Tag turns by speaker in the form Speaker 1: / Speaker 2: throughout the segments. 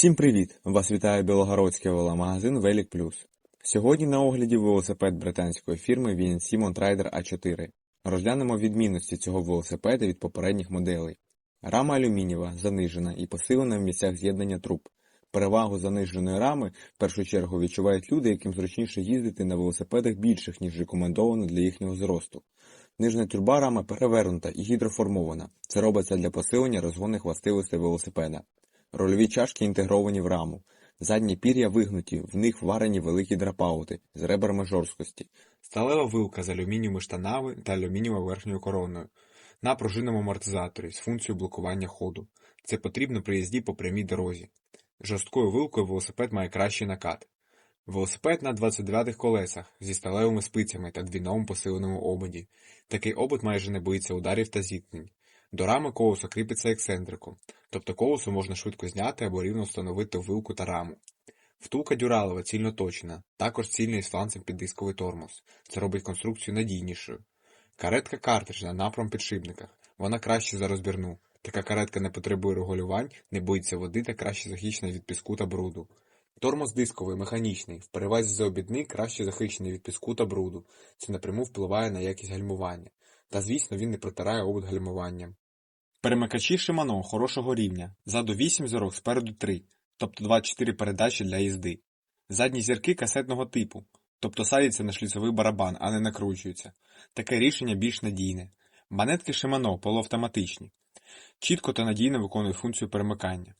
Speaker 1: Всім привіт! Вас вітає Білогородський веломагазин Велик Плюс. Сьогодні на огляді велосипед британської фірми VNC Montrider A4. Розглянемо відмінності цього велосипеда від попередніх моделей. Рама алюмінієва, занижена і посилена в місцях з'єднання труб. Перевагу заниженої рами в першу чергу відчувають люди, яким зручніше їздити на велосипедах більших, ніж рекомендовано для їхнього зросту. Нижня труба рами перевернута і гідроформована. Це робиться для посилення розгонних властивостей велосипеда. Рольові чашки інтегровані в раму. Задні пір'я вигнуті, в них варені великі драпаути з ребрами жорсткості.
Speaker 2: Сталева вилка з алюмінієвими штанами та алюмінієвою верхньою короною на пружинному амортизаторі з функцією блокування ходу. Це потрібно при їзді по прямій дорозі. Жорсткою вилкою велосипед має кращий накат. Велосипед на 29 колесах зі сталевими спицями та двійному посиленому ободі. Такий обод майже не боїться ударів та зіткнень. До рами колесо кріпиться ексцентриком, тобто колесо можна швидко зняти або рівно встановити вилку та раму. Втулка дюралева цільноточна, також цільний з фланцем під дисковий тормоз. Це робить конструкцію надійнішою. Каретка картриджна на промпідшипниках. Вона краще за розбірну. Така каретка не потребує регулювань, не боїться води та краще захищена від піску та бруду. Тормоз дисковий, механічний, в перевазі за обідник краще захищений від піску та бруду. Це напряму впливає на якість гальмування. Та звісно він не протирає обод гальмуванням. Перемикачі Shimano хорошого рівня. Ззаду 8 зірок, спереду 3, тобто 24 передачі для їзди. Задні зірки касетного типу, тобто садяться на шліцевий барабан, а не накручуються. Таке рішення більш надійне. Манетки Shimano полуавтоматичні. Чітко та надійно виконують функцію перемикання.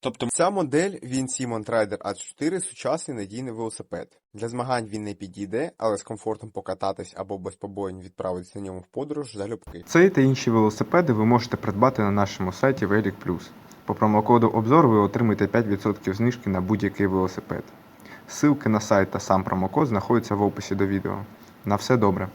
Speaker 2: Тобто
Speaker 3: Ця модель VNC Montrider A4 сучасний надійний велосипед. Для змагань він не підійде, але з комфортом покататись або без побоїнь відправитись на ньому в подорож залюбки.
Speaker 4: Цей та інші велосипеди ви можете придбати на нашому сайті Велик Плюс. По промокоду обзор ви отримаєте 5% знижки на будь-який велосипед. Ссылки на сайт та сам промокод знаходяться в описі до відео. На все добре!